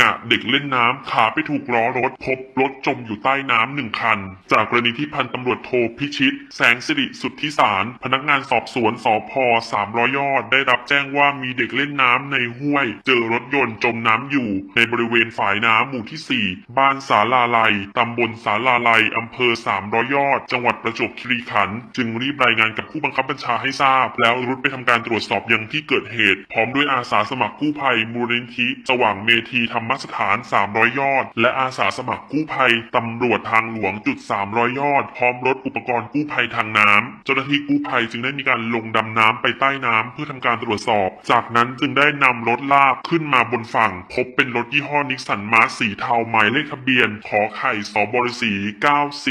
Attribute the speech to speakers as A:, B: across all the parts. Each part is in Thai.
A: งะเด็กเล่นน้ำขาไปถูกล้อรถพบรถจมอยู่ใต้น้ำหนึ่งคัน จากกรณีที่พันตำรวจโทพิชิต แสงสิริสุทธิสาร พนักงานสอบสวนสพสามร้อยยอด ได้รับแจ้งว่ามีเด็กเล่นน้ำในห้วย เจอรถยนต์จมน้ำอยู่ ในบริเวณฝายน้ำหมู่ที่ 4 บ้านสาลาลัยตำบลสาลาลัยอำเภอสามร้อยยอด จังหวัดประจวบคีรีขันธ์จึงรีบรายงานกับผู้บังคับบัญชาให้ทราบ แล้วรุดไปทำการตรวจสอบยังที่เกิดเหตุ พร้อมด้วยอาสาสมัครกู้ภัยมูลนิธิสว่างเมธีธรรมสถาน 300 ยอด และอาสาสมัครกู้ภัยตำรวจทางหลวงจุด 300 ยอด พร้อมรถอุปกรณ์กู้ภัยทางน้ำเจ้าหน้าที่กู้ภัยจึงได้มีการลงดำน้ำไปใต้น้ำเพื่อทำการตรวจสอบ จากนั้นจึงได้นำรถลากขึ้นมาบนฝั่ง พบเป็นรถยี่ห้อนิสสันมาสีเทาหมายเลขทะเบียนขอไข่สบริสี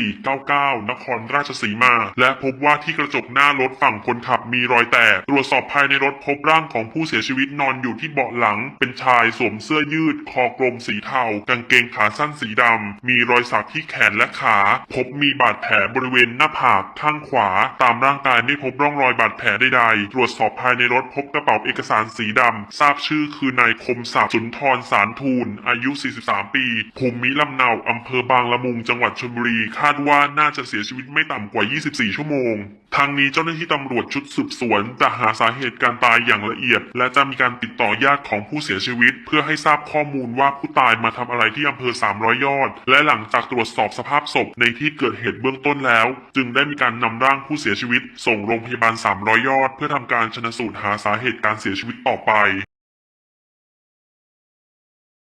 A: 9499 นครราชสีมา และพบว่าที่กระจกหน้ารถฝั่งคนขับมีรอยแตก ตรวจสอบภายในรถพบร่างของผู้เสียชีวิตนอนอยู่ที่เบาะหลัง เป็นชายสวมเสื้อยืดคออกลมสีเทา กางเกงขาสั้นสีดำ มีรอยสักที่แขนและขา พบมีบาดแผลบริเวณหน้าผากข้างขวา ตามร่างกายไม่พบร่องรอยบาดแผลใดๆ ตรวจสอบภายในรถพบกระเป๋าเอกสารสีดำ ทราบชื่อคือนายคมศักดิ์สุนทรสารทูล อายุ 43 ปี ภูมิลำเนาอำเภอบางละมุง จังหวัดชลบุรี คาดว่าน่าจะเสียชีวิตไม่ต่ำกว่า 24 ชั่วโมง ทางนี้เจ้าหน้าที่ตำรวจชุดสืบสวนจะหาสาเหตุการตายอย่างละเอียด และจะมีการติดต่อญาติของผู้เสียชีวิต เพื่อให้ทราบข้อมูลว่าผู้ตายมาทำอะไรที่อำเภอ 300 ยอด และหลังจากตรวจสอบสภาพศพในที่เกิดเหตุเบื้องต้นแล้ว จึงได้มีการนำร่างผู้เสียชีวิต ส่งโรงพยาบาล 300 ยอด เพื่อทำการชนสูตรหาสาเหตุการเสียชีวิตต่อไป